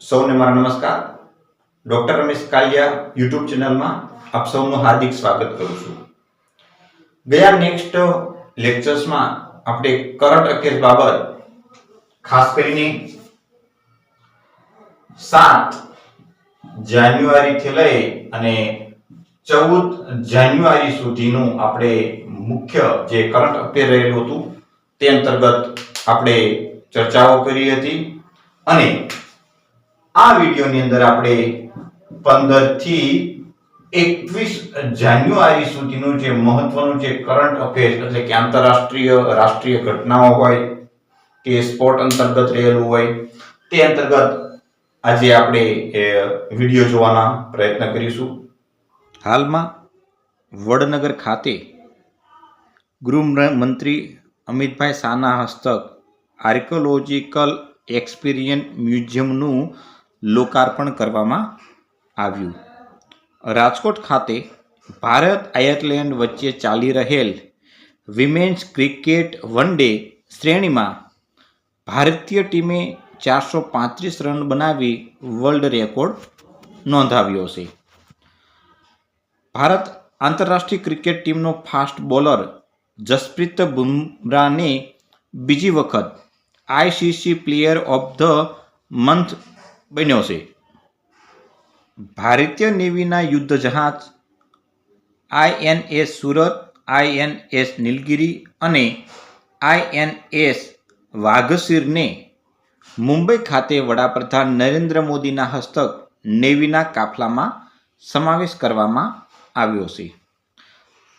સૌને મારા નમસ્કાર. ડૉક્ટર રમેશ કાલિયા યુટ્યુબ ચેનલમાં આપ સૌનું હાર્દિક સ્વાગત કરું છું. ગયા નેક્સ્ટ લેક્ચર્સમાં આપણે કરંટ અફેર્સ બાબત, ખાસ કરીને સાત જાન્યુઆરીથી લઈ અને ચૌદ જાન્યુઆરી સુધીનું આપણે મુખ્ય જે કરંટ અફેર રહેલું હતું, તે અંતર્ગત આપણે ચર્ચાઓ કરી હતી. અને આ વિડીયોની અંદર આપણે પંદરથી એકવીસ જાન્યુઆરી સુધીનું જે મહત્વનું જે કરંટ અફેર્સ એટલે કે આંતરરાષ્ટ્રીય રાષ્ટ્રીય ઘટનાઓ હોય કે સ્પોર્ટ અંતર્ગત રહેલું હોય, તે અંતર્ગત આજે આપણે વીડિયો જોવાના પ્રયત્ન કરીશું. હાલમાં વડનગર ખાતે ગૃહમંત્રી અમિતભાઈ શાહના હસ્તક આર્કિયોલોજીકલ એક્સપિરિયન્સ મ્યુઝિયમનું લોકાર્પણ કરવામાં આવ્યું. રાજકોટ ખાતે ભારત આયર્લેન્ડ વચ્ચે ચાલી રહેલ વિમેન્સ ક્રિકેટ વન ડે શ્રેણીમાં ભારતીય ટીમે ચારસો પાંત્રીસ રન બનાવી વર્લ્ડ રેકોર્ડ નોંધાવ્યો છે. ભારત આંતરરાષ્ટ્રીય ક્રિકેટ ટીમનો ફાસ્ટ બોલર જસપ્રીત બુમરાને બીજી વખત ICC player of the month બન્યો છે. ભારતીય નેવીના યુદ્ધ જહાજ આઈએનએસ સુરત આઈએનએસ નીલગિરી અને આઈએનએસ વાઘસીરને મુંબઈ ખાતે વડાપ્રધાન નરેન્દ્ર મોદીના હસ્તક નેવીના કાફલામાં સમાવેશ કરવામાં આવ્યો છે.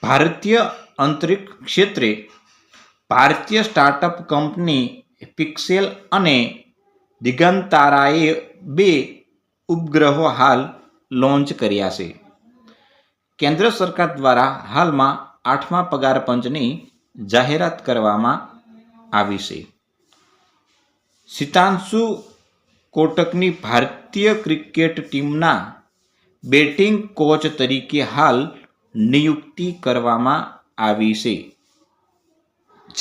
ભારતીય અંતરિક્ષ ક્ષેત્રે ભારતીય સ્ટાર્ટઅપ કંપની પિક્સેલ અને દિગંતારાએ બે ઉપગ્રહો હાલ લોન્ચ કર્યા છે. કેન્દ્ર સરકાર દ્વારા હાલમાં આઠમા પગાર પંચની જાહેરાત કરવામાં આવી છે. સિતાંશુ કોટકની ભારતીય ક્રિકેટ ટીમના બેટિંગ કોચ તરીકે હાલ નિયુક્તિ કરવામાં આવી છે.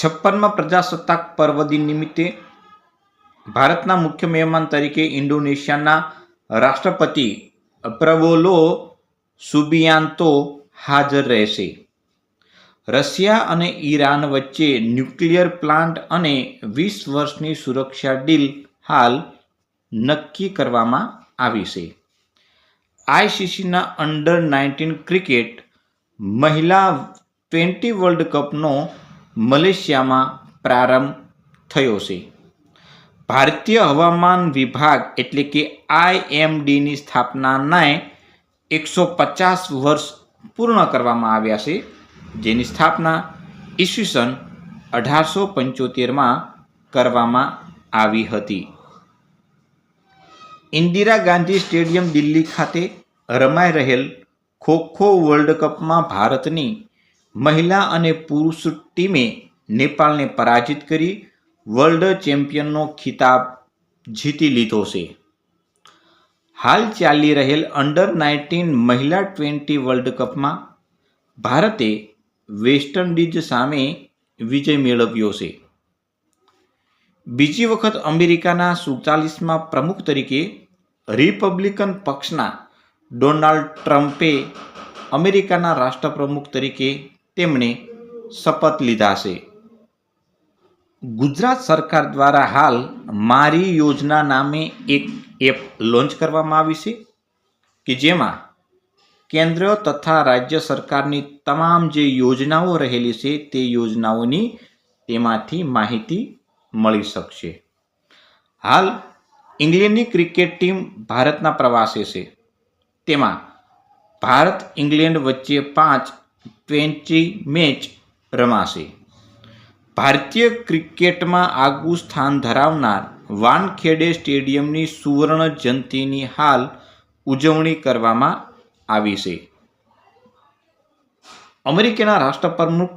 છપ્પનમાં પ્રજાસત્તાક પર્વ દિન નિમિત્તે ભારતના મુખ્ય મહેમાન તરીકે ઇન્ડોનેશિયાના રાષ્ટ્રપતિ પ્રબોલો સુબિયાન્તો હાજર રહેશે. રશિયા અને ઈરાન વચ્ચે ન્યુક્લિયર પ્લાન્ટ અને વીસ વર્ષની સુરક્ષા ડીલ હાલ નક્કી કરવામાં આવી છે. આઈસીસીના અંડર નાઇન્ટીન ક્રિકેટ મહિલા ટ્વેન્ટી વર્લ્ડ કપનો મલેશિયામાં પ્રારંભ થયો છે. ભારતીય હવામાન વિભાગ એટલે કે આઈએમડીની સ્થાપનાના એકસો પચાસ વર્ષ પૂર્ણ કરવામાં આવ્યા છે. જેની સ્થાપના ઈસવીસન અઢારસો પંચોતેરમાં કરવામાં આવી હતી. ઇન્દિરા ગાંધી સ્ટેડિયમ દિલ્હી ખાતે રમાઈ રહેલ ખો ખો વર્લ્ડ કપમાં ભારતની મહિલા અને પુરુષ ટીમે નેપાળને પરાજિત કરી વર્લ્ડ ચેમ્પિયનનો ખિતાબ જીતી લીધો છે. હાલ ચાલી રહેલ અંડર નાઇન્ટીન મહિલા ટ્વેન્ટી વર્લ્ડ કપમાં ભારતે વેસ્ટ ઇન્ડિઝ સામે વિજય મેળવ્યો છે. બીજી વખત અમેરિકાના સુડતાલીસમાં પ્રમુખ તરીકે રિપબ્લિકન પક્ષના ડોનાલ્ડ ટ્રમ્પે અમેરિકાના રાષ્ટ્રપ્રમુખ તરીકે તેમણે શપથ લીધા છે. ગુજરાત સરકાર દ્વારા હાલ મારી યોજના નામે એક એપ લોન્ચ કરવામાં આવી છે કે જેમાં કેન્દ્ર તથા રાજ્ય સરકારની તમામ જે યોજનાઓ રહેલી છે તે યોજનાઓની તેમાંથી માહિતી મળી શકશે. હાલ ઇંગ્લેન્ડની ક્રિકેટ ટીમ ભારતના પ્રવાસે છે. તેમાં ભારત ઇંગ્લેન્ડ વચ્ચે પાંચ ટ્વેન્ટી મેચ રમાશે. ભારતીય ક્રિકેટમાં આગવું સ્થાન ધરાવનાર વાનખેડે સ્ટેડિયમની સુવર્ણ જયંતિની હાલ ઉજવણી કરવામાં આવી છે. અમેરિકાના રાષ્ટ્રપ્રમુખ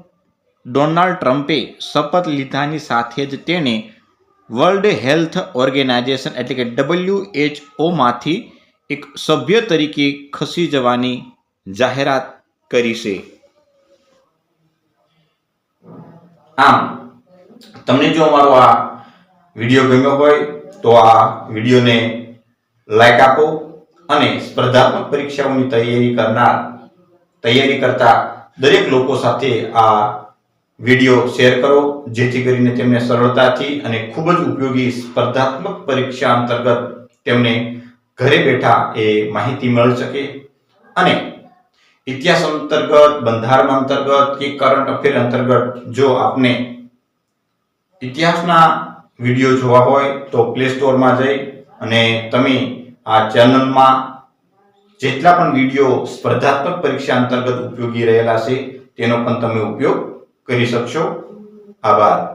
ડોનાલ્ડ ટ્રમ્પે શપથ લીધાની સાથે જ તેણે વર્લ્ડ હેલ્થ ઓર્ગેનાઇઝેશન એટલે કે ડબલ્યુ એચ ઓમાંથી એક સભ્ય તરીકે ખસી જવાની જાહેરાત કરી છે. આમ, તમને જો અમારો આ વીડિયો ગમ્યો હોય, તો આ વિડીયોને લાઈક આપો અને સ્પર્ધાત્મક પરીક્ષાઓની તૈયારી કરનાર, તૈયારી કરતા દરેક લોકો સાથે આ વીડિયો શેર કરો, જેથી કરીને તેમને સરળતાથી અને ખૂબ જ ઉપયોગી સ્પર્ધાત્મક પરીક્ષા અંતર્ગત તેમને ઘરે બેઠા એ માહિતી મળી શકે. અને ઇતિહાસ અંતર્ગત, બંધારણ અંતર્ગત કે કરંટ અફેર અંતર્ગત જો આપને ઇતિહાસના વીડિયો જોવા હોય તો પ્લે સ્ટોરમાં જઈ અને તમે આ ચેનલમાં જેટલા પણ વીડિયો સ્પર્ધાત્મક પરીક્ષા અંતર્ગત ઉપયોગી રહેલા છે, તેનો પણ તમે ઉપયોગ કરી શકશો. આભાર.